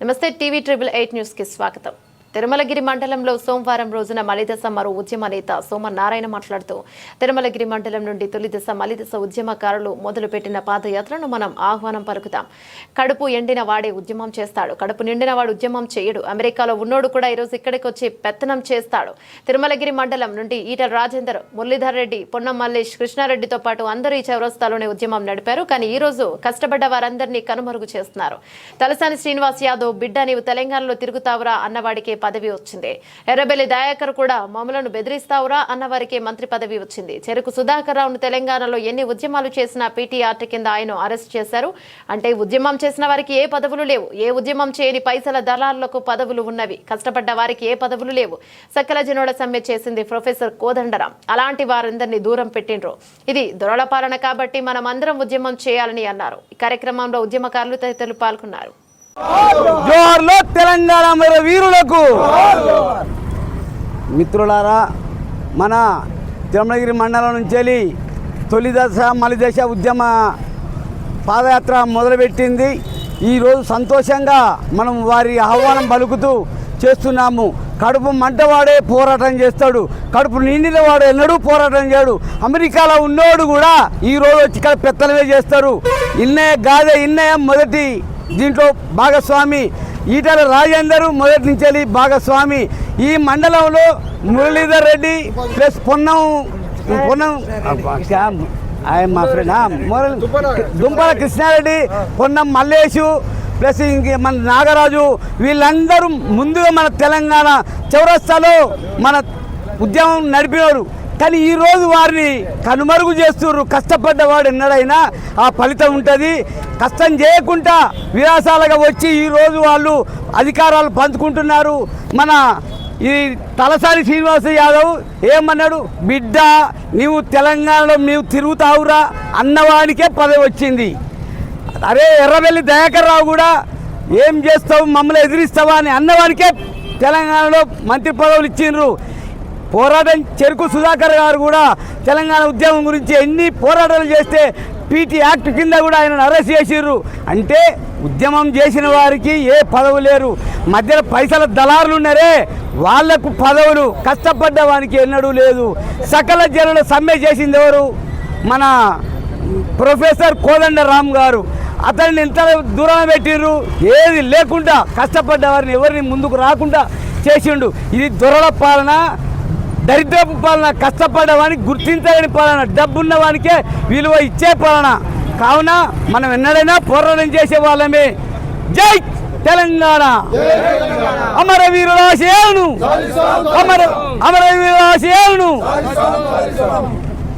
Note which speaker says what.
Speaker 1: నమస్తే TV triple eight న్యూస్కి స్వాగతం. తిరుమలగిరి మండలంలో సోమవారం రోజున మలిదశ మరో ఉద్యమ నేత సోమ నారాయణ మాట్లాడుతూ తిరుమలగిరి మండలం నుండి తొలిదశ మలిదశ ఉద్యమకారులు మొదలుపెట్టిన పాదయాత్రను మనం ఆహ్వానం పలుకుతాం. కడుపు ఎండిన వాడే ఉద్యమం చేస్తాడు. కడుపు నిండిన వాడు ఉద్యమం చేయడు. అమెరికాలో ఉన్నోడు కూడా ఈరోజు ఇక్కడికి వచ్చి పెత్తనం చేస్తాడు. తిరుమలగిరి మండలం నుండి ఈటల రాజేందర్ మురళీధర్ రెడ్డి పొన్నం మల్లేష్ కృష్ణారెడ్డితో పాటు అందరూ ఈ చౌరస్తాలోనే ఉద్యమం నడిపారు. కానీ ఈ రోజు కష్టపడ్డ వారందరినీ కనుమరుగు చేస్తున్నారు. తలసాని శ్రీనివాస్ యాదవ్ బిడ్డ నీవు తెలంగాణలో తిరుగుతావురా అన్నవాడికే పదవి వచ్చింది. ఎర్రబెల్లి దయాకర్ కూడా మమ్మలను బెదిరిస్తావురా అన్న వారికి మంత్రి పదవి వచ్చింది. చెరుకు సుధాకర్ రావును తెలంగాణలో ఎన్ని ఉద్యమాలు చేసినా పీటీఆర్టీ కింద ఆయన అరెస్ట్ చేశారు. అంటే ఉద్యమం చేసిన వారికి ఏ పదవులు లేవు. ఏ ఉద్యమం చేయని పైసల దళారులకు పదవులు ఉన్నవి. కష్టపడ్డ వారికి ఏ పదవులు లేవు. సకల జనోడ సమ్మె చేసింది ప్రొఫెసర్ కోదండరాం. అలాంటి వారందరినీ దూరం పెట్టిండ్రు. ఇది దొరల పాలన కాబట్టి మనం అందరం ఉద్యమం చేయాలని అన్నారు. ఈ కార్యక్రమంలో ఉద్యమకారులు తదితరులు పాల్గొన్నారు.
Speaker 2: జోహార్లో తెలంగాణ మరి వీరులకు. మిత్రులారా మన తిరుమలగిరి మండలం నుంచి వెళ్ళి తొలి దశ మలి దశ ఉద్యమ పాదయాత్ర మొదలుపెట్టింది. ఈరోజు సంతోషంగా మనం వారి ఆహ్వానం పలుకుతూ చేస్తున్నాము. కడుపు మంటవాడే పోరాటం చేస్తాడు. కడుపు నిండిన వాడు ఎన్నడూ పోరాటం చేయడు. అమెరికాలో ఉన్నోడు కూడా ఈరోజు వచ్చి ఇక్కడ పెత్తలమే చేస్తారు. ఇన్నయ్య గాదే ఇన్నయ్య మొదటి దీంట్లో భాగస్వామి ఈటల రాజేందర్ మొదటి నుంచి వెళ్ళి భాగస్వామి. ఈ మండలంలో మురళీధర్ రెడ్డి ప్లస్ పొన్నం పొన్నం ఆయన మా ఫ్రెండ్ మురళి దుంపల కృష్ణారెడ్డి పొన్నం మల్లేషు ప్లస్ ఇంక మన నాగరాజు. వీళ్ళందరూ ముందుగా మన తెలంగాణ చౌరస్తాలో మన ఉద్యమం నడిపినారు. కానీ ఈరోజు వారిని కనుమరుగు చేస్తున్నారు కష్టపడ్డవాడు ఎన్నడైనా ఆ ఫలితం ఉంటుంది. కష్టం చేయకుండా విరాసాలుగా వచ్చి ఈరోజు వాళ్ళు అధికారాలు పంచుకుంటున్నారు. మన ఈ తలసాని శ్రీనివాస యాదవ్ ఏమన్నాడు? బిడ్డ నీవు తెలంగాణలో నీవు తిరుగుతావురా అన్నవానికే పదవి వచ్చింది. అరే ఎర్రవెల్లి దయాకర్ రావు కూడా ఏం చేస్తావు? మమ్మల్ని ఎదిరిస్తావా? అని అన్నవానికే తెలంగాణలో మంత్రి పదవులు ఇచ్చిండ్రు. పోరాటం చెరుకు సుధాకర్ గారు కూడా తెలంగాణ ఉద్యమం గురించి ఎన్ని పోరాటాలు చేస్తే పీటీ యాక్ట్ కింద కూడా ఆయన అరెస్ట్ చేసిర్రు. అంటే ఉద్యమం చేసిన వారికి ఏ పదవు లేరు. మధ్యలో పైసల దళారులు ఉన్నారే వాళ్ళకు పదవులు కష్టపడ్డ వానికి ఎన్నడూ లేదు. సకల జనుల సమ్మె చేసింది ఎవరు? మన ప్రొఫెసర్ కోదండ రామ్ గారు. అతన్ని ఎంత దూరం పెట్టిర్రు? ఏది లేకుండా కష్టపడ్డ వారిని ఎవరిని ముందుకు రాకుండా చేసిండు. ఇది దొరల పాలన దరిద్రపు పాలన కష్టపడ్డవానికి గుర్తించలేని పాలన డబ్బున్న వానికే విలువ ఇచ్చే పాలన. కావున మనం ఎన్నడైనా పోరాటం చేసే వాళ్ళమే జై తెలంగాణ. అమర వీరుల ఆశయాలను. అమర అమర ఆశయాలను.